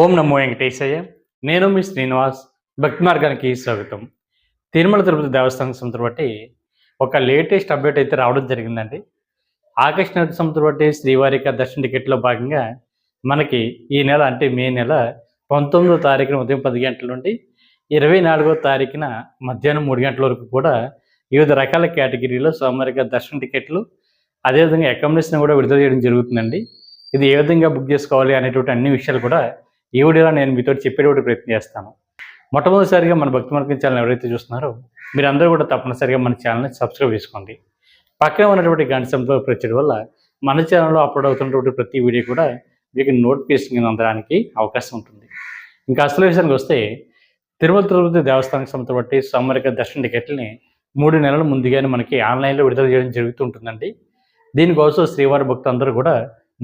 ఓం నమో వెంకటేశయ్య. నేను మీ శ్రీనివాస్. భక్తి మార్గానికి స్వాగతం. తిరుమల తిరుపతి దేవస్థానం సంస్థ బట్టి ఒక లేటెస్ట్ అప్డేట్ అయితే రావడం జరిగిందండి. ఆగస్టు నెల సంస్థ బట్టి శ్రీవారిక దర్శన టికెట్లో భాగంగా మనకి ఈ నెల అంటే మే నెల పంతొమ్మిదో తారీఖున ఉదయం పది గంటల నుండి ఇరవై నాలుగో తారీఖున మధ్యాహ్నం మూడు గంటల వరకు కూడా వివిధ రకాల కేటగిరీలో సోమవారిక దర్శన టికెట్లు అదేవిధంగా అకామిడేషన్ కూడా విడుదల చేయడం జరుగుతుందండి. ఇది ఏ విధంగా బుక్ చేసుకోవాలి అనేటువంటి అన్ని విషయాలు కూడా ఈ వీడియోలో నేను మీతో చెప్పేటువంటి ప్రయత్నం చేస్తాను. మొట్టమొదటిసారిగా మన భక్తి మార్గం ఛానల్ ఎవరైతే చూస్తున్నారో మీరందరూ కూడా తప్పనిసరిగా మన ఛానల్ని సబ్స్క్రైబ్ చేసుకోండి. పక్కనే ఉన్నటువంటి గంట సంపలో ప్రచడం వల్ల మన ఛానల్లో అప్లోడ్ అవుతున్నటువంటి ప్రతి వీడియో కూడా మీకు నోటిఫికేషన్ అందడానికి అవకాశం ఉంటుంది. ఇంకా అసలు విషయానికి వస్తే తిరుమల తిరుపతి దేవస్థానం సంస్థ బట్టి దర్శన టికెట్లని మూడు నెలల ముందుగానే మనకి ఆన్లైన్లో విడుదల చేయడం జరుగుతుంటుందండి. దీనికోసం శ్రీవారి భక్తులందరూ కూడా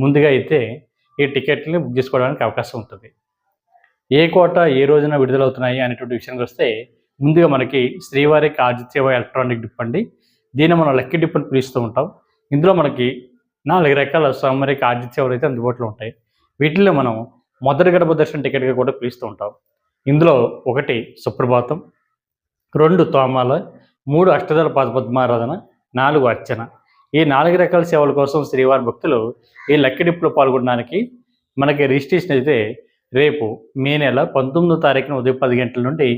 ముందుగా అయితే ఈ టికెట్ని బుక్ చేసుకోవడానికి అవకాశం ఉంటుంది. ఏ కోట ఏ రోజున విడుదలవుతున్నాయి అనేటువంటి విషయానికి వస్తే ముందుగా మనకి శ్రీవారికి ఆదిత్యవ ఎలక్ట్రానిక్ డిప్ అండి. దీన్ని మనం లక్కీ డిప్ అని పిలుస్తూ ఉంటాం. ఇందులో మనకి నాలుగు రకాల సామరిక ఆదిత్యవలు అయితే అందుబాటులో ఉంటాయి. వీటిల్లో మనం మొదటి గడప దర్శన టికెట్గా కూడా పిలుస్తూ ఉంటాం. ఇందులో ఒకటి సుప్రభాతం రెండు తోమాల మూడు అష్టదళ పద్మారాధన నాలుగు అర్చన. ఈ నాలుగు రకాల సేవల కోసం శ్రీవారి భక్తులు ఈ లక్కీ డిప్లో పాల్గొనడానికి మనకి రిజిస్ట్రేషన్ అయితే రేపు మే నెల పంతొమ్మిదో తారీఖున ఉదయం పది గంటల నుండి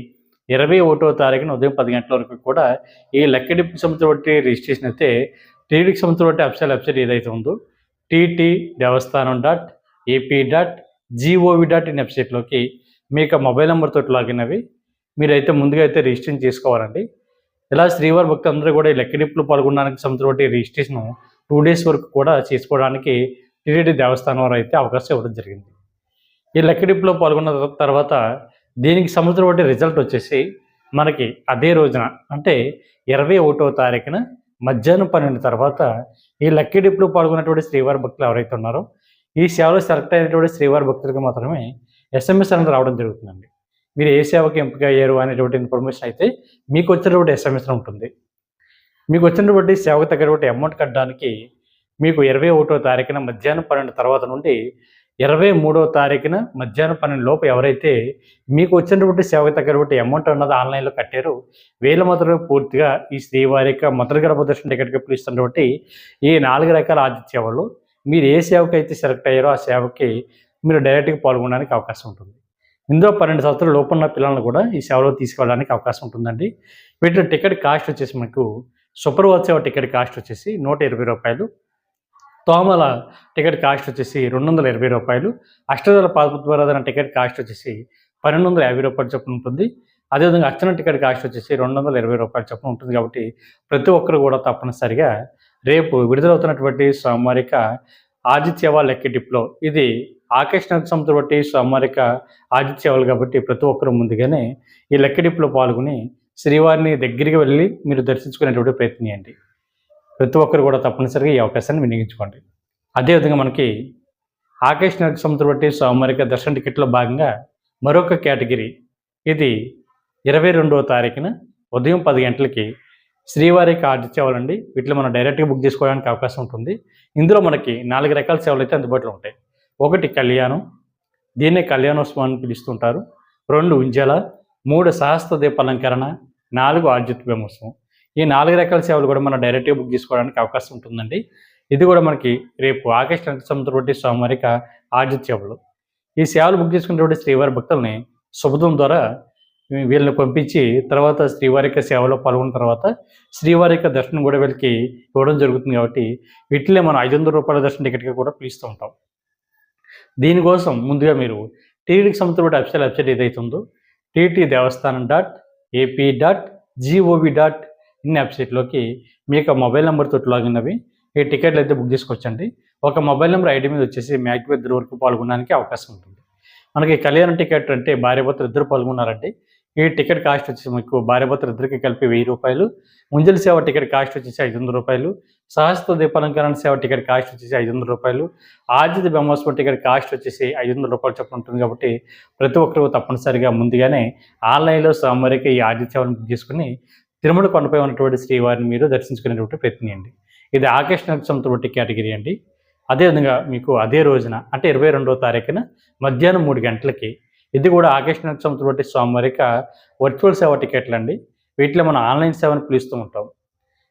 ఇరవై ఒకటో తారీఖున ఉదయం పది గంటల వరకు కూడా ఈ లెక్కడింపు సంస్థ బట్టి రిజిస్ట్రేషన్ అయితే టీడీకి సంస్థ బట్టి అఫ్సల్ వెబ్సైట్ ఏదైతే ఉందో TT Devasthanam dot AP dot G O V dot in వెబ్సైట్లోకి మీకు మొబైల్ నెంబర్తో లాగిన్ అవి మీరైతే ముందుగా అయితే రిజిస్ట్రేషన్ చేసుకోవాలండి. ఇలా శ్రీవారి భక్తులందరూ కూడా ఈ లెక్కడింపులు పాల్గొనడానికి సంవత్సరం బట్టి రిజిస్ట్రేషన్ టూ డేస్ వరకు కూడా చేసుకోవడానికి టీటీడీ దేవస్థానం వారు అయితే అవకాశం ఇవ్వడం జరిగింది. ఈ లక్కీ డిప్లో పాల్గొన్న తర్వాత దీనికి సంవత్సరం ఒకటి రిజల్ట్ వచ్చేసి మనకి అదే రోజున అంటే ఇరవై ఒకటో తారీఖున మధ్యాహ్నం పన్నెండు తర్వాత ఈ లెక్కడిప్లో పాల్గొన్నటువంటి శ్రీవారి భక్తులు ఎవరైతే ఉన్నారో ఈ సేవలో సెలెక్ట్ అయినటువంటి శ్రీవారి భక్తులకు మాత్రమే ఎస్ఎంఎస్ అనేది రావడం జరుగుతుందండి. మీరు ఏ సేవకి ఎంపిక అయ్యారు అనేటువంటి ఇన్ఫర్మేషన్ అయితే మీకు వచ్చినటువంటి ఎస్ఎంఎస్ ఉంటుంది. మీకు వచ్చినటువంటి సేవకు తగ్గటువంటి అమౌంట్ కట్టడానికి మీకు ఇరవై ఒకటో తారీఖున మధ్యాహ్నం పన్నెండు తర్వాత నుండి ఇరవై మూడో తారీఖున మధ్యాహ్నం పన్నెండు లోపు ఎవరైతే మీకు వచ్చినటువంటి సేవకు తగ్గటువంటి అమౌంట్ అన్నది ఆన్లైన్లో కట్టారో వేల మొదలు పూర్తిగా ఈ శ్రీవారి యొక్క మొదటి గర్భ దర్శన టికెట్కి ఇస్తున్నటువంటి ఈ నాలుగు రకాల ఆదిత్య మీరు ఏ సేవకు అయితే సెలెక్ట్ అయ్యారో ఆ సేవకి మీరు డైరెక్ట్గా పాల్గొనడానికి అవకాశం ఉంటుంది. ఇందులో పన్నెండు సంవత్సరాల లోపున్న పిల్లలను కూడా ఈ సేవలో తీసుకెళ్ళడానికి అవకాశం ఉంటుందండి. వీటిలో టికెట్ కాస్ట్ వచ్చేసి మనకు సేవ టికెట్ కాస్ట్ వచ్చేసి నూట ఇరవై రూపాయలు తోమల టికెట్ కాస్ట్ వచ్చేసి రెండు వందల ఇరవై రూపాయలు. అష్టదళ పాదపుత్వరాధన టికెట్ కాస్ట్ వచ్చేసి పన్నెండు వందల యాభై రూపాయలు చొప్పున ఉంటుంది. అదేవిధంగా అర్చన టికెట్ కాస్ట్ వచ్చేసి రెండు వందల ఇరవై రూపాయలు చొప్పున ఉంటుంది కాబట్టి ప్రతి ఒక్కరు కూడా తప్పనిసరిగా రేపు విడుదలవుతున్నటువంటి సామారిక ఆదిత్యవ లెక్క డిప్లో ఇది ఆకర్షణ సంస్థ బట్టి సామారిక ఆదిత్యవాలు కాబట్టి ప్రతి ఒక్కరు ముందుగానే ఈ లెక్క డిప్లో పాల్గొని శ్రీవారిని దగ్గరికి వెళ్ళి మీరు దర్శించుకునేటువంటి ప్రయత్నం చేయండి. ప్రతి ఒక్కరు కూడా తప్పనిసరిగా ఈ అవకాశాన్ని వినియోగించుకోండి. అదేవిధంగా మనకి ఆకాశ నరసింహతో బట్టి సామారిక దర్శన టికెట్లో భాగంగా మరొక కేటగిరీ. ఇది ఇరవై రెండవ తారీఖున ఉదయం పది గంటలకి శ్రీవారికి ఆర్డర్ సేవలండి వీటిలో మనం డైరెక్ట్గా బుక్ చేసుకోవడానికి అవకాశం ఉంటుంది. ఇందులో మనకి నాలుగు రకాల సేవలు అయితే అందుబాటులో ఉంటాయి. ఒకటి కళ్యాణం దీన్నే కళ్యాణోత్సవం అని పిలుస్తుంటారు. రెండు ఉంజల మూడు సహస్ర దీపాలంకరణ నాలుగు ఆర్జిత్ బ్రహ్మోత్సవం ఈ నాలుగు రకాల సేవలు కూడా మనం డైరెక్ట్గా బుక్ చేసుకోవడానికి అవకాశం ఉంటుందండి. ఇది కూడా మనకి రేపు ఆగస్టు సంవత్సరం బట్టి సోమవారిక ఆర్జిత్ సేవలు. ఈ సేవలు బుక్ చేసుకున్నటువంటి శ్రీవారి భక్తుల్ని శుభదం ద్వారా వీళ్ళని పంపించి తర్వాత శ్రీవారిక సేవలో పాల్గొన్న తర్వాత శ్రీవారిక దర్శనం కూడా వీళ్ళకి ఇవ్వడం జరుగుతుంది కాబట్టి వీటిలో మనం ఐదు వందల రూపాయల దర్శన టికెట్గా కూడా పిలుస్తూ ఉంటాం. దీనికోసం ముందుగా మీరు టీటీకి సంబంధించిన వెబ్సైట్ వెబ్సైట్ ఏదైతే ఉందో TT Devasthanam dot AP dot G O V dot in వెబ్సైట్లోకి మీ యొక్క మొబైల్ నెంబర్ తోటి లాగిన్ అవి ఈ టికెట్లు అయితే బుక్ చేసుకోవచ్చండి ఒక మొబైల్ నెంబర్ ఐడి మీద వచ్చేసి మ్యాగ్ ఇద్దరు వరకు పాల్గొనడానికి అవకాశం ఉంటుంది. మనకి కళ్యాణ టికెట్ అంటే భార్యభర్తలు ఇద్దరు పాల్గొన్నారండి ఈ టికెట్ కాస్ట్ వచ్చేసి మీకు భార్యభర్తలు ఇద్దరికి కలిపి వెయ్యి రూపాయలు ముంజల సేవ టికెట్ కాస్ట్ వచ్చేసి ఐదు వందల రూపాయలు సహస్త దీపాలంకరణ సేవ టికెట్ కాస్ట్ వచ్చేసి ఐదు వందల రూపాయలు ఆర్జిత బ్రహ్మోత్సవం టికెట్ కాస్ట్ వచ్చేసి ఐదు వందల రూపాయలు చొప్పున ఉంటుంది కాబట్టి ప్రతి ఒక్కరు తప్పనిసరిగా ముందుగానే ఆన్లైన్లో సామరిక ఈ ఆర్జిత సేవను బుక్ చేసుకుని తిరుమల కొండపై ఉన్నటువంటి శ్రీవారిని మీరు దర్శించుకునేటువంటి ప్రయత్నం ఇది ఆకేష్ సంస్థ కేటగిరీ అండి. అదేవిధంగా మీకు అదే రోజున అంటే ఇరవై రెండవ తారీఖున మధ్యాహ్నం మూడు గంటలకి ఇది కూడా ఆకేష్ నెల సోమవారిక వర్చువల్ సేవ టికెట్లు అండి. వీటిలో మనం ఆన్లైన్ సేవను పిలుస్తూ ఉంటాం.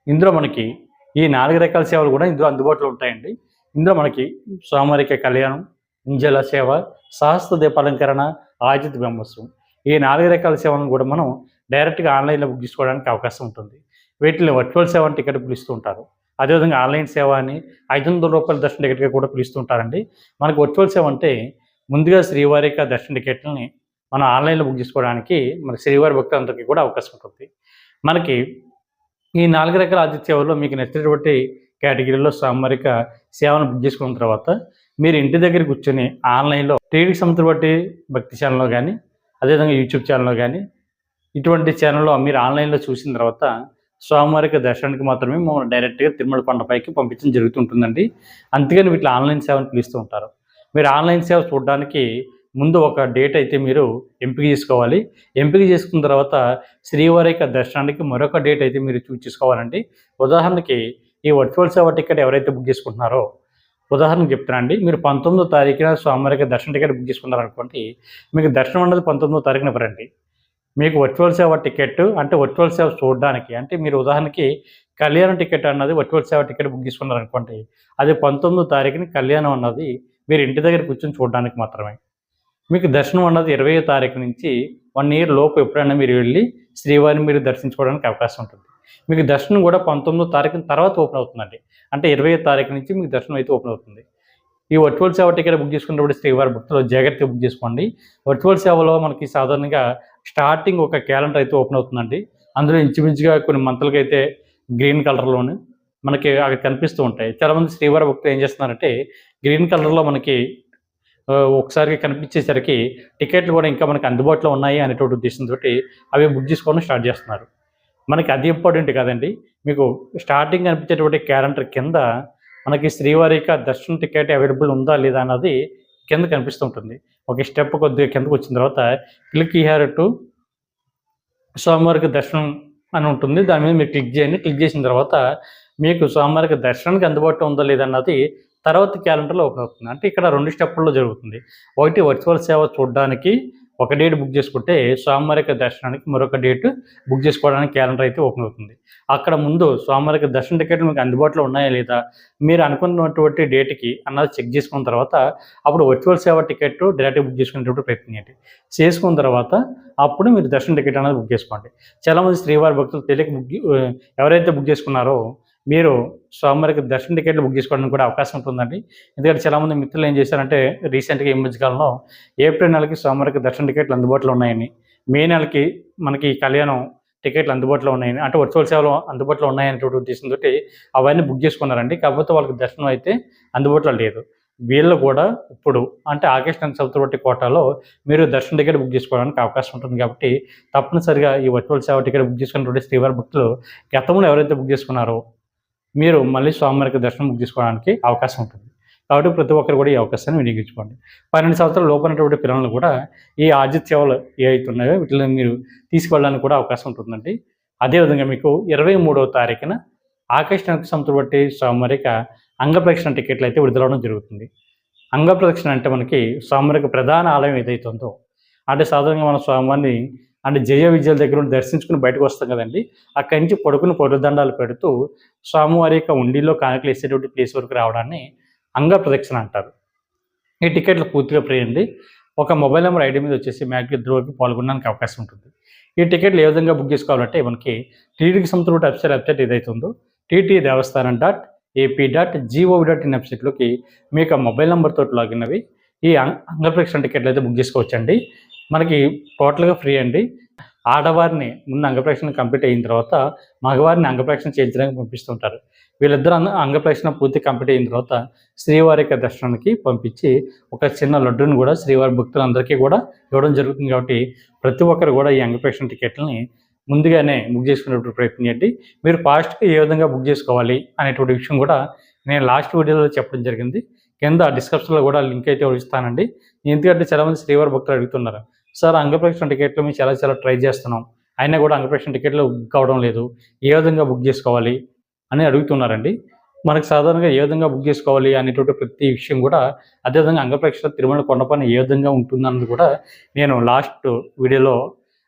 ఇందులో మనకి ఈ నాలుగు రకాల సేవలు కూడా ఇందులో అందుబాటులో ఉంటాయండి. ఇందులో మనకి సోమవారిక కళ్యాణం ఇంజల సేవ సహస్ర దీపాలంకరణ ఆజిత్ బ్రహ్మోత్సవం ఈ నాలుగు రకాల సేవలను కూడా మనం డైరెక్ట్గా ఆన్లైన్లో బుక్ చేసుకోవడానికి అవకాశం ఉంటుంది. వీటిని వర్చువల్ సేవ అని టికెట్ పిలుస్తూ ఉంటారు అదేవిధంగా ఆన్లైన్ సేవ అని ఐదు వందల రూపాయల దర్శన టికెట్గా కూడా పిలుస్తుంటారండి. మనకు వర్చువల్ సేవ అంటే ముందుగా శ్రీవారి యొక్క దర్శన టికెట్లని మనం ఆన్లైన్లో బుక్ చేసుకోవడానికి మన శ్రీవారి భక్తులందరికీ కూడా అవకాశం ఉంటుంది. మనకి ఈ నాలుగు రకాల ఆతిథ్య సేవల్లో మీకు నచ్చినటువంటి కేటగిరీలో సామరిక సేవను బుక్ చేసుకున్న తర్వాత మీరు ఇంటి దగ్గర కూర్చొని ఆన్లైన్లో టీవీకి సంబంధించిన బట్టి భక్తి ఛానల్లో కానీ అదేవిధంగా యూట్యూబ్ ఛానల్లో కానీ ఇటువంటి ఛానల్లో మీరు ఆన్లైన్లో చూసిన తర్వాత స్వామివారికి దర్శనానికి మాత్రమే మమ్మల్ని డైరెక్ట్గా తిరుమల కొండపైకి పంపించడం జరుగుతుంటుందండి. అందుకని వీటిలో ఆన్లైన్ సేవను పిలుస్తూ ఉంటారు. మీరు ఆన్లైన్ సేవ చూడడానికి ముందు ఒక డేట్ అయితే మీరు ఎంపిక చేసుకోవాలి. ఎంపిక చేసుకున్న తర్వాత శ్రీవారి యొక్క దర్శనానికి మరొక డేట్ అయితే మీరు చూస్ చేసుకోవాలండి. ఉదాహరణకి ఈ వర్చువల్ సేవ టికెట్ ఎవరైతే బుక్ చేసుకుంటున్నారో ఉదాహరణకు చెప్తానండి మీరు పంతొమ్మిదో తారీఖున స్వామివారికి దర్శన టికెట్ బుక్ చేసుకున్నారనుకోండి మీకు దర్శనం అన్నది పంతొమ్మిదో తారీఖున ఇవ్వరండి. మీకు వర్చువల్ సేవ టికెట్ అంటే వర్చువల్ సేవ చూడడానికి. అంటే మీరు ఉదాహరణకి కళ్యాణం టికెట్ అన్నది వర్చువల్ సేవ టికెట్ బుక్ చేసుకున్నారనుకోండి అది పంతొమ్మిదో తారీఖుని కళ్యాణం అన్నది మీరు ఇంటి దగ్గర కూర్చొని చూడడానికి మాత్రమే. మీకు దర్శనం అన్నది ఇరవై తారీఖు నుంచి వన్ ఇయర్ లోపు ఎప్పుడైనా మీరు వెళ్ళి శ్రీవారిని మీరు దర్శించుకోవడానికి అవకాశం ఉంటుంది. మీకు దర్శనం కూడా పంతొమ్మిదో తారీఖు తర్వాత ఓపెన్ అవుతుందండి. అంటే ఇరవై తారీఖు నుంచి మీకు దర్శనం అయితే ఓపెన్ అవుతుంది. ఈ వర్చువల్ సేవ టికెట్ బుక్ చేసుకున్నప్పుడు శ్రీవారి భక్తులు జాగ్రత్తగా బుక్ చేసుకోండి. వర్చువల్ సేవలో మనకి సాధారణంగా స్టార్టింగ్ ఒక క్యాలెండర్ అయితే ఓపెన్ అవుతుందండి. అందులో ఇంచుమించుగా కొన్ని మంత్లకి అయితే గ్రీన్ కలర్లోను మనకి అక్కడ కనిపిస్తూ ఉంటాయి. చాలామంది శ్రీవారి భక్తులు ఏం చేస్తున్నారంటే గ్రీన్ కలర్లో మనకి ఒకసారి కనిపించేసరికి టికెట్లు కూడా ఇంకా మనకి అందుబాటులో ఉన్నాయి అనేటువంటి ఉద్దేశంతో అవి బుక్ చేసుకోవడం స్టార్ట్ చేస్తున్నారు. మనకి అది ఇంపార్టెంట్ కాదండి. మీకు స్టార్టింగ్ కనిపించేటువంటి క్యాలెండర్ కింద మనకి శ్రీవారి దర్శనం టికెట్ అవైలబుల్ ఉందా లేదా అన్నది కింద కనిపిస్తూ ఉంటుంది. ఒక స్టెప్ కొద్దిగా కిందకు వచ్చిన తర్వాత క్లిక్ హియర్ టు స్వామివారికి దర్శనం అని ఉంటుంది. దాని మీద మీరు క్లిక్ చేయండి. క్లిక్ చేసిన తర్వాత మీకు స్వామివారికి దర్శనానికి అందుబాటులో ఉందా లేదా అన్నది తర్వాత క్యాలెండర్లో ఓపెన్ అవుతుంది. అంటే ఇక్కడ రెండు స్టెప్పుల్లో జరుగుతుంది. ఒకటి వర్చువల్ సేవ చూడడానికి ఒక డేట్ బుక్ చేసుకుంటే స్వామివారిక దర్శనానికి మరొక డేట్ బుక్ చేసుకోవడానికి క్యాలెండర్ అయితే ఓపెన్ అవుతుంది. అక్కడ ముందు స్వామివారి దర్శన టికెట్లు మీకు అందుబాటులో ఉన్నాయా లేదా? మీరు అనుకున్నటువంటి డేట్కి అన్నది చెక్ చేసుకున్న తర్వాత అప్పుడు వర్చువల్ సేవ టికెట్ డైరెక్ట్గా బుక్ చేసుకునేటప్పుడు ప్రయత్నం చేయండి. చేసుకున్న తర్వాత అప్పుడు మీరు దర్శన టికెట్ అనేది బుక్ చేసుకోండి. చాలామంది శ్రీవారి భక్తులు తెలియక బుక్ ఎవరైతే బుక్ చేసుకున్నారో మీరు స్వామివారికి దర్శన టికెట్లు బుక్ చేసుకోవడానికి కూడా అవకాశం ఉంటుందండి. ఎందుకంటే చాలామంది మిత్రులు ఏం చేశారంటే రీసెంట్గా ఈ మధ్య కాలంలో ఏప్రిల్ నెలకి స్వామివారికి దర్శన టికెట్లు అందుబాటులో ఉన్నాయని మే నెలకి మనకి కళ్యాణం టికెట్లు అందుబాటులో ఉన్నాయని అంటే వర్చువల్ సేవలు అందుబాటులో ఉన్నాయనేటువంటి ఉద్దేశంతో అవన్నీ బుక్ చేసుకున్నారండి. కాకపోతే వాళ్ళకి దర్శనం అయితే అందుబాటులో లేదు. వీళ్ళు కూడా ఇప్పుడు అంటే ఆగస్ట్ నెల చతుర్థి కోటాలో మీరు దర్శన టికెట్ బుక్ చేసుకోవడానికి అవకాశం ఉంటుంది కాబట్టి తప్పనిసరిగా ఈ వర్చువల్ సేవ టికెట్ బుక్ చేసుకున్నటువంటి శ్రీవారి భక్తులు గతంలో ఎవరైతే బుక్ చేసుకున్నారో మీరు మళ్ళీ స్వామివారికి దర్శనం బుక్ చేసుకోవడానికి అవకాశం ఉంటుంది. కాబట్టి ప్రతి ఒక్కరు కూడా ఈ అవకాశాన్ని వినియోగించుకోండి. పన్నెండు సంవత్సరాలు లోపలటువంటి పిల్లలు కూడా ఈ ఆజిత్ సేవలు ఏ ఉన్నాయో వీటిని మీరు తీసుకెళ్ళడానికి కూడా అవకాశం ఉంటుందండి. అదేవిధంగా మీకు ఇరవై మూడవ తారీఖున ఆగస్టు నెలకు సంవత్సరం బట్టి స్వామివారిక అంగప్రదక్షిణ టికెట్లు అయితే విడుదలవడం జరుగుతుంది. అంగప్రదక్షిణ అంటే మనకి స్వామివారికి ప్రధాన ఆలయం ఏదైతే ఉందో అంటే సాధారణంగా మన స్వామివారిని అంటే జయ విజయాల దగ్గర నుండి దర్శించుకుని బయటకు వస్తాం కదండి. అక్కడి నుంచి పడుకుని పొడుదండాలు పెడుతూ స్వామివారి యొక్క ఉండిలో కానుకలు వేసేటువంటి ప్లేస్ వరకు రావడాన్ని అంగ ప్రదక్షిణ అంటారు. ఈ టికెట్లు పూర్తిగా ఫ్రీ అండి. ఒక మొబైల్ నెంబర్ ఐడి మీద వచ్చేసి మ్యాగ్కి ఇద్దరుకి పాల్గొనడానికి అవకాశం ఉంటుంది. ఈ టికెట్లు ఏ విధంగా బుక్ చేసుకోవాలంటే మనకి టీటీకి సంబంధించిన వెబ్సైట్ వెబ్సైట్ ఏదైతే ఉందో TT Devasthanam dot AP dot G O V dot in వెబ్సైట్లోకి మీకు ఆ మొబైల్ నెంబర్తో లాగిన్ అవి ఈ అంగ టికెట్లు అయితే బుక్ చేసుకోవచ్చండి. మనకి టోటల్గా ఫ్రీ అండి. ఆడవారిని ముందు అంగప్రక్షణ కంప్లీట్ అయిన తర్వాత మగవారిని అంగప్రక్షణ చేయించడానికి పంపిస్తుంటారు. వీళ్ళిద్దరూ అంగ పూర్తి కంప్లీట్ అయిన తర్వాత శ్రీవారి యొక్క దర్శనానికి పంపించి ఒక చిన్న లడ్డుని కూడా శ్రీవారి భక్తులందరికీ కూడా ఇవ్వడం జరుగుతుంది కాబట్టి ప్రతి ఒక్కరు కూడా ఈ అంగప్రక్షణ టికెట్లని ముందుగానే బుక్ చేసుకునేటువంటి ప్రయత్నం చేయండి. మీరు ఫాస్ట్గా ఏ విధంగా బుక్ చేసుకోవాలి అనేటువంటి విషయం కూడా నేను లాస్ట్ వీడియోలో చెప్పడం జరిగింది. కింద డిస్క్రిప్షన్లో కూడా లింక్ అయితే ఇస్తానండి. ఎందుకంటే చాలామంది శ్రీవారి భక్తులు అడుగుతున్నారు సార్ అంగప్రదక్షిణ టికెట్లు మేము చాలా చాలా ట్రై చేస్తున్నాం. అయినా కూడా అంగప్రదక్షిణ టికెట్లు బుక్ అవడం లేదు. ఏ విధంగా బుక్ చేసుకోవాలి? అని అడుగుతున్నారండి. మనకు సాధారణంగా ఏ విధంగా బుక్ చేసుకోవాలి అనేటువంటి ప్రతి విషయం కూడా అదేవిధంగా అంగప్రేక్షణ తిరుమల కొండపైన ఏ విధంగా ఉంటుందన్నది కూడా నేను లాస్ట్ వీడియోలో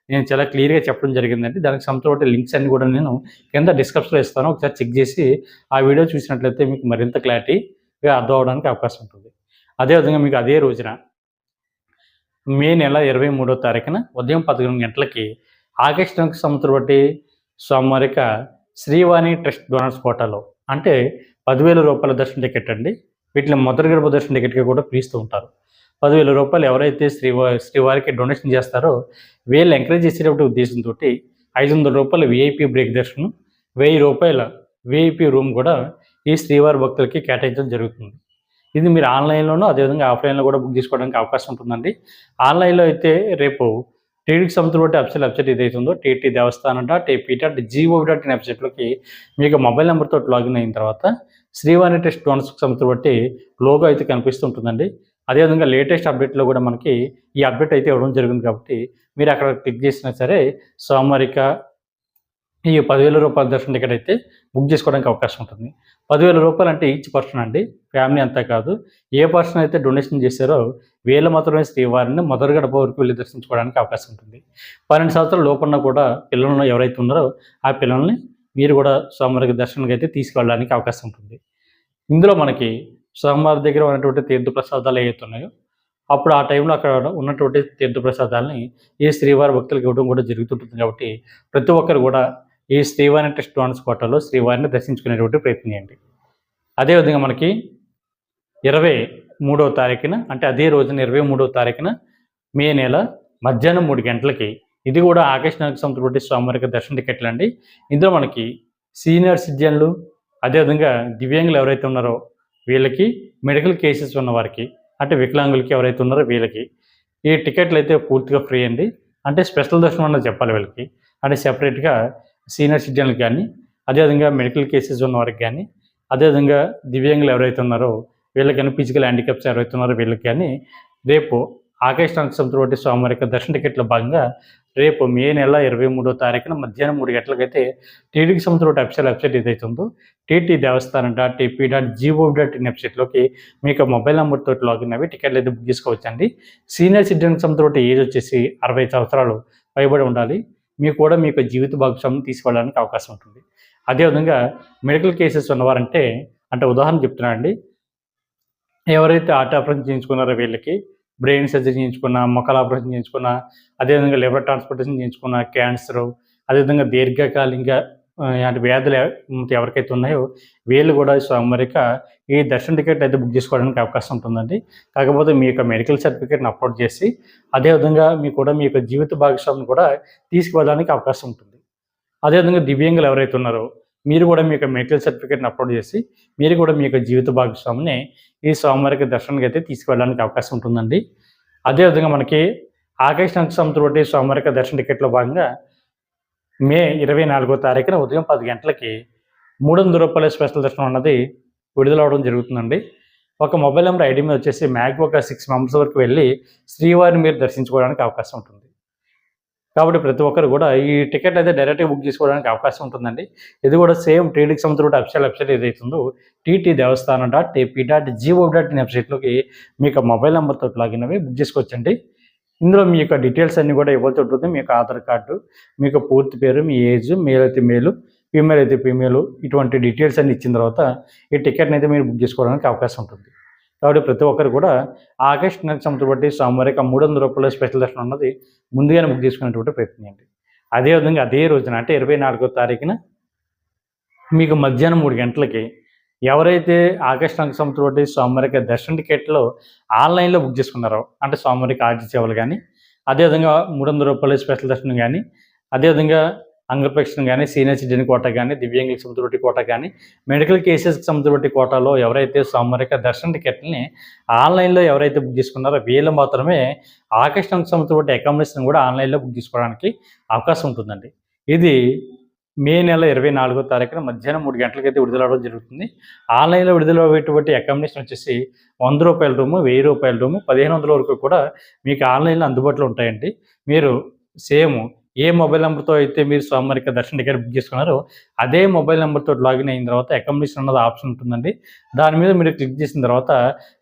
నేను చాలా క్లియర్గా చెప్పడం జరిగిందండి. దానికి సంబంధించిన లింక్స్ అన్ని కూడా నేను కింద డిస్క్రిప్షన్లో ఇస్తాను. ఒకసారి చెక్ చేసి ఆ వీడియో చూసినట్లయితే మీకు మరింత క్లారిటీగా అర్థం అవడానికి అవకాశం ఉంటుంది. అదేవిధంగా మీకు అదే రోజున మే నెల ఇరవై మూడో తారీఖున ఉదయం పదకొండు గంటలకి ఆగస్టు సంవత్సరం బట్టి సోమవారిక శ్రీవాణి ట్రస్ట్ డోనర్స్ కోటాలో అంటే పదివేల రూపాయల దర్శన టికెట్ అండి. వీటిని మొదటి గడప దర్శన టికెట్గా కూడా పిలుస్తూ ఉంటారు. పదివేల రూపాయలు ఎవరైతే శ్రీ శ్రీవారికి డొనేషన్ చేస్తారో వీళ్ళు ఎంకరేజ్ చేసేటప్పుడు ఉద్దేశంతో ఐదు వందల రూపాయల విఐపి బ్రేక్ దర్శనం వెయ్యి రూపాయల విఐపి రూమ్ కూడా ఈ శ్రీవారి భక్తులకి కేటాయించడం జరుగుతుంది. ఇది మీరు ఆన్లైన్లోనూ అదేవిధంగా ఆఫ్లైన్లో కూడా బుక్ చేసుకోవడానికి అవకాశం ఉంటుందండి. ఆన్లైన్లో అయితే రేపు టీడీకి సంబంధించిన బట్టి వెబ్సైట్ వెబ్సైట్ ఏదైతే ఉందో TT Devasthanam dot AP dot G O V dot in వెబ్సైట్లోకి మీకు మొబైల్ నెంబర్తో లాగిన్ అయిన తర్వాత శ్రీవాణి టెస్ట్ డోనర్స్కి సంబంధించిన బట్టి లోగో అయితే కనిపిస్తుంటుందండి అదేవిధంగా లేటెస్ట్ అప్డేట్లో కూడా మనకి ఈ అప్డేట్ అయితే ఇవ్వడం జరిగింది కాబట్టి మీరు అక్కడ క్లిక్ చేసినా సరే సోమరిక ఈ పదివేల రూపాయల దర్శన టికెట్ అయితే బుక్ చేసుకోవడానికి అవకాశం ఉంటుంది. పదివేల రూపాయలు అంటే ఈచ్ పర్సన్ అండి ఫ్యామిలీ అంతా కాదు. ఏ పర్సన్ అయితే డొనేషన్ చేశారో వేల మాత్రమే శ్రీవారిని మొదటి గడప వరకు వెళ్ళి దర్శించుకోవడానికి అవకాశం ఉంటుంది. పన్నెండు సంవత్సరాల లోపల కూడా పిల్లలను ఎవరైతే ఉన్నారో ఆ పిల్లల్ని మీరు కూడా సోమవారికి దర్శనానికి అయితే తీసుకెళ్ళడానికి అవకాశం ఉంటుంది. ఇందులో మనకి సోమవారి దగ్గర ఉన్నటువంటి తీర్థ ప్రసాదాలు ఏవైతున్నాయో అప్పుడు ఆ టైంలో అక్కడ ఉన్నటువంటి తీర్థ ప్రసాదాలని ఈ శ్రీవారి భక్తులకు ఇవ్వడం కూడా జరుగుతుంటుంది కాబట్టి ప్రతి ఒక్కరు కూడా ఈ శ్రీవారి ట్రస్ట్ డోనర్స్ కోటలో శ్రీవారిని దర్శించుకునేటువంటి ప్రయత్నం చేయండి. అదేవిధంగా మనకి ఇరవై మూడవ తారీఖున అంటే అదే రోజున ఇరవై మూడవ తారీఖున మే నెల మధ్యాహ్నం మూడు గంటలకి ఇది కూడా ఆకర్షణకు సంతృప్తి స్వామివారికి దర్శన టికెట్లు అండి. ఇందులో మనకి సీనియర్ సిటిజన్లు అదేవిధంగా దివ్యాంగులు ఎవరైతే ఉన్నారో వీళ్ళకి మెడికల్ కేసెస్ ఉన్న వారికి అంటే వికలాంగులకి ఎవరైతే ఉన్నారో వీళ్ళకి ఈ టికెట్లు అయితే పూర్తిగా ఫ్రీ అండి. అంటే స్పెషల్ దర్శనం అన్నది చెప్పాలి వీళ్ళకి. అంటే సెపరేట్గా సీనియర్ సిటిజన్లకు కానీ అదేవిధంగా మెడికల్ కేసెస్ ఉన్న వారికి కానీ అదేవిధంగా దివ్యాంగులు ఎవరైతే ఉన్నారో వీళ్ళకి కానీ ఫిజికల్ హ్యాండిక్యాప్స్ ఎవరైతే ఉన్నారో వీళ్ళకి కానీ రేపు ఆకాశ నక్షత్రం స్వామివారి యొక్క దర్శన టికెట్ల భాగంగా రేపు మే నెల ఇరవై మూడో తారీఖున మధ్యాహ్నం మూడు గంటలకైతే టీటీకి సంబంధించిన అఫీషియల్ వెబ్సైట్ ఏదైతే ఉందో TT Devasthanam dot TP dot G O dot in వెబ్సైట్లోకి మీకు మొబైల్ నెంబర్ తోటి లాగిన్ అవి టికెట్లు అయితే బుక్ చేసుకోవచ్చండి. సీనియర్ సిటిజన్కి సంబంధించిన ఏజ్ వచ్చేసి అరవై సంవత్సరాలు పైబడి ఉండాలి. మీకు కూడా మీకు జీవిత భాగస్వామ్యం తీసుకెళ్ళడానికి అవకాశం ఉంటుంది. అదేవిధంగా మెడికల్ కేసెస్ ఉన్నవారంటే అంటే ఉదాహరణ చెప్తున్నానండి. ఎవరైతే హార్ట్ ఆపరేషన్ చేయించుకున్నారో వీళ్ళకి బ్రెయిన్ సర్జరీ చేయించుకున్న మొక్కల ఆపరేషన్ చేయించుకున్న అదేవిధంగా లివర్ ట్రాన్స్పోర్టేషన్ చేయించుకున్న క్యాన్సర్ అదేవిధంగా దీర్ఘకాలిక ఇలాంటి వ్యాధులు ఎవరికైతే ఉన్నాయో వీళ్ళు కూడా స్వామివారిక ఈ దర్శన టికెట్ అయితే బుక్ చేసుకోవడానికి అవకాశం ఉంటుందండి. కాకపోతే మీ యొక్క మెడికల్ సర్టిఫికేట్ని అప్లోడ్ చేసి అదేవిధంగా మీ కూడా మీ యొక్క జీవిత భాగస్వామిని కూడా తీసుకువెళ్ళడానికి అవకాశం ఉంటుంది. అదేవిధంగా దివ్యాంగులు ఎవరైతే ఉన్నారో మీరు కూడా మీ యొక్క మెడికల్ సర్టిఫికేట్ని అప్లోడ్ చేసి మీరు కూడా మీ యొక్క జీవిత భాగస్వామిని ఈ స్వామివారికి దర్శనానికి అయితే తీసుకువెళ్ళడానికి అవకాశం ఉంటుందండి. అదేవిధంగా మనకి ఆకాశ నక్షత్రం బట్టి దర్శన టికెట్లో భాగంగా మే ఇరవై నాలుగో తారీఖున ఉదయం పది గంటలకి మూడు వందల రూపాయల స్పెషల్ దర్శనం అన్నది విడుదలవడం జరుగుతుందండి. ఒక మొబైల్ నెంబర్ ఐడి మీద వచ్చేసి మ్యాగ్ ఒక సిక్స్ మంత్స్ వరకు వెళ్ళి శ్రీవారిని మీరు దర్శించుకోవడానికి అవకాశం ఉంటుంది. కాబట్టి ప్రతి ఒక్కరు కూడా ఈ టికెట్ అయితే డైరెక్ట్గా బుక్ చేసుకోవడానికి అవకాశం ఉంటుందండి. ఇది కూడా సేమ్ టీడీకి సంబంధించిన అఫిషియల్ వెబ్సైట్ ఏదైతుందో TT Devasthanam dot TP dot G O dot in వెబ్సైట్లోకి మీకు మొబైల్ నెంబర్తో లాగిన్ అవి బుక్ చేసుకోవచ్చండి. ఇందులో మీ యొక్క డీటెయిల్స్ అన్నీ కూడా ఇవ్వాల్సి ఉంటుంది? మీ యొక్క ఆధార్ కార్డు మీ యొక్క పూర్తి పేరు మీ ఏజ్ మేల్ అయితే మేలు ఫీమేల్ అయితే ఫీమేల్ ఇటువంటి డీటెయిల్స్ అన్ని ఇచ్చిన తర్వాత ఈ టికెట్ని అయితే మీరు బుక్ చేసుకోవడానికి అవకాశం ఉంటుంది. కాబట్టి ప్రతి ఒక్కరు కూడా ఆగస్ట్ నెల సంవత్సరం బట్టి సోమవారికి మూడు వందల రూపాయల స్పెషల్ దర్శనం ఉన్నది ముందుగానే బుక్ చేసుకునేటువంటి ప్రయత్నం చేయండి అదేవిధంగా అదే రోజున అంటే ఇరవై నాలుగో తారీఖున మీకు మధ్యాహ్నం మూడు గంటలకి ఎవరైతే ఆగస్ట్ నెల సంవత్సరం బట్టి సోమవారికి దర్శన టికెట్లో ఆన్లైన్లో బుక్ చేసుకున్నారో అంటే సోమవారికి ఆర్జీ సేవలు కానీ అదేవిధంగా మూడు వందల రూపాయల స్పెషల్ దర్శనం కానీ అదేవిధంగా అంగప్రక్షణ కానీ సీనియర్ సిటిజన్ కోట కానీ దివ్యాంగులకు సముద్రబట్టి కోట కానీ మెడికల్ కేసెస్కి సముద్రబట్టి కోటాలో ఎవరైతే సోమవారిక దర్శన టికెట్ని ఆన్లైన్లో ఎవరైతే బుక్ చేసుకున్నారో వీళ్ళు మాత్రమే ఆకర్షణ సముద్రబట్టి అకామిడేషన్ కూడా ఆన్లైన్లో బుక్ చేసుకోవడానికి అవకాశం ఉంటుందండి. ఇది మే నెల ఇరవై నాలుగో తారీఖున మధ్యాహ్నం మూడు గంటలకైతే విడుదలవడం జరుగుతుంది. ఆన్లైన్లో విడుదల విడుదలయ్యేటువంటి అకామిడేషన్ వచ్చేసి వంద రూపాయల రూము వెయ్యి రూపాయల రూము పదిహేను వందల వరకు కూడా మీకు ఆన్లైన్లో అందుబాటులో ఉంటాయండి. మీరు సేమ్ ఏ మొబైల్ నెంబర్తో అయితే మీరు స్వామివారికి దర్శన టికెట్ బుక్ చేసుకున్నారో అదే మొబైల్ నెంబర్తో లాగిన్ అయిన తర్వాత అకామిడేషన్ అన్నది ఆప్షన్ ఉంటుందండి. దాని మీద మీరు క్లిక్ చేసిన తర్వాత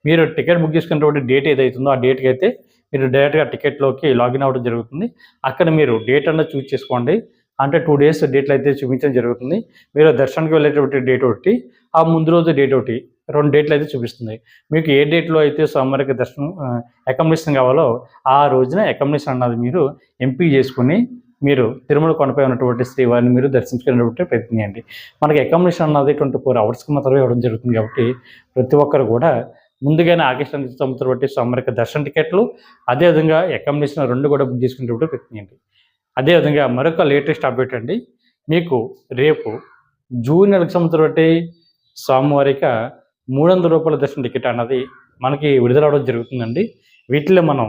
మీరు టికెట్ బుక్ చేసుకున్నటువంటి డేట్ ఏదైతుందో ఆ డేట్కి అయితే మీరు డైరెక్ట్గా టికెట్లోకి లాగిన్ అవ్వడం జరుగుతుంది. అక్కడ మీరు డేట్ అన్నది చూస్ చేసుకోండి. అంటే టూ డేస్ డేట్లు అయితే చూపించడం జరుగుతుంది. మీరు దర్శనానికి వెళ్ళేటువంటి డేట్ ఒకటి ఆ ముందు రోజు డేట్ ఒకటి రెండు డేట్లు అయితే చూపిస్తుంది. మీకు ఏ డేట్లో అయితే స్వామివారికి దర్శనం అకామిడేషన్ కావాలో ఆ రోజున అకామిడేషన్ అన్నది మీరు ఎంపిక చేసుకుని మీరు తిరుమల కొండపై ఉన్నటువంటి శ్రీవారిని మీరు దర్శించుకునేటువంటి ప్రయత్నం చేయండి. మనకి అకామిడేషన్ అన్నది ట్వంటీ ఫోర్ అవర్స్కి మాత్రమే ఇవ్వడం జరుగుతుంది కాబట్టి ప్రతి ఒక్కరు కూడా ముందుగానే ఆకర్షణ సముద్రం బట్టి స్వామివారికి దర్శన టికెట్లు అదేవిధంగా అకామిడేషన్ రెండు కూడా బుక్ చేసుకునేటువంటి ప్రయత్నం చేయండి. అదేవిధంగా మరొక లేటెస్ట్ అప్డేట్ అండి. మీకు రేపు జూన్ నెలకు సంవత్సరం బట్టి స్వామివారిక మూడు వందల రూపాయల దర్శన టికెట్ అన్నది మనకి విడుదల అవడం జరుగుతుందండి. వీటిలో మనం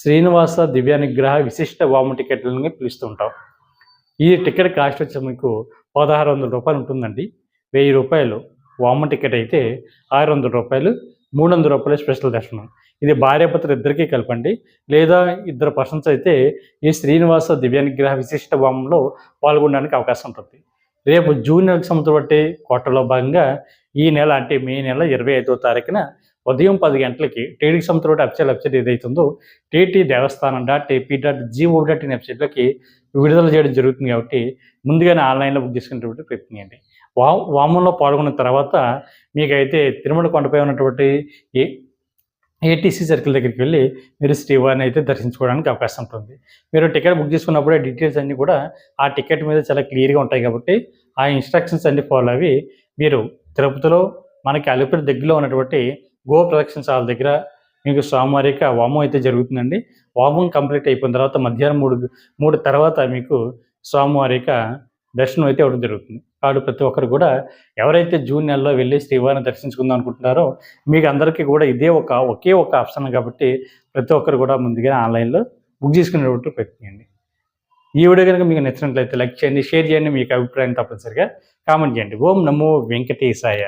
శ్రీనివాస దివ్యానుగ్రహ విశిష్ట వాము టికెట్లని పిలుస్తూ ఉంటాం ఈ టికెట్ కాస్ట్ వచ్చి మీకు పదహారు వందల రూపాయలు ఉంటుందండి. వెయ్యి రూపాయలు వామ టికెట్ అయితే ఆరు వందల రూపాయలు మూడు వందల రూపాయలు స్పెషల్ దర్శనం. ఇది భార్యాభర్తలు ఇద్దరికీ కలపండి. లేదా ఇద్దరు పర్సన్స్ అయితే ఈ శ్రీనివాస దివ్యానుగ్రహ విశిష్ట వామంలో పాల్గొనడానికి అవకాశం ఉంటుంది. రేపు జూన్ నెలకు సంవత్సరం బట్టి కోటలో భాగంగా ఈ నెల అంటే మే నెల ఇరవై ఐదో తారీఖున ఉదయం పది గంటలకి టీడీకి సంవత్సరం బట్టి వెబ్సైట్ ఏదైతుందో TT Devasthanam dot AP dot G O dot in వెబ్సైట్లోకి విడుదల చేయడం జరుగుతుంది కాబట్టి ముందుగానే ఆన్లైన్లో బుక్ చేసుకునేటువంటి ప్రయత్నం చేయండి. వా వామంలో పాల్గొన్న తర్వాత మీకైతే తిరుమల కొండపై ఉన్నటువంటి ఏ ఏటీసీ సర్కిల్ దగ్గరికి వెళ్ళి మీరు శ్రీవారిని అయితే దర్శించుకోవడానికి అవకాశం ఉంటుంది. మీరు టికెట్ బుక్ చేసుకున్నప్పుడే డీటెయిల్స్ అన్నీ కూడా ఆ టికెట్ మీద చాలా క్లియర్గా ఉంటాయి కాబట్టి ఆ ఇన్స్ట్రక్షన్స్ అన్ని ఫాలో అవి మీరు తిరుపతిలో మనకి అలిపిరి దగ్గరలో ఉన్నటువంటి గో ప్రొడక్షన్స్ హాల్ దగ్గర మీకు స్వామివారిక వామం అయితే జరుగుతుందండి. వామం కంప్లీట్ అయిపోయిన తర్వాత మధ్యాహ్నం మూడు మూడు తర్వాత మీకు స్వామివారిక దర్శనం అయితే అవడం జరుగుతుంది. కాబట్టి ప్రతి ఒక్కరు కూడా ఎవరైతే జూన్ నెలలో వెళ్ళి శ్రీవారిని దర్శించుకుందాం అనుకుంటున్నారో మీకు అందరికీ కూడా ఇదే ఒక ఒకే ఒక ఆప్షన్ కాబట్టి ప్రతి ఒక్కరు కూడా ముందుగా ఆన్లైన్లో బుక్ చేసుకునేటువంటి ప్రయత్నించండి ఈ వీడియో కనుక మీకు నచ్చినట్లయితే లైక్ చేయండి షేర్ చేయండి మీకు అభిప్రాయం తప్పనిసరిగా కామెంట్ చేయండి. ఓం నమో వెంకటేశాయ.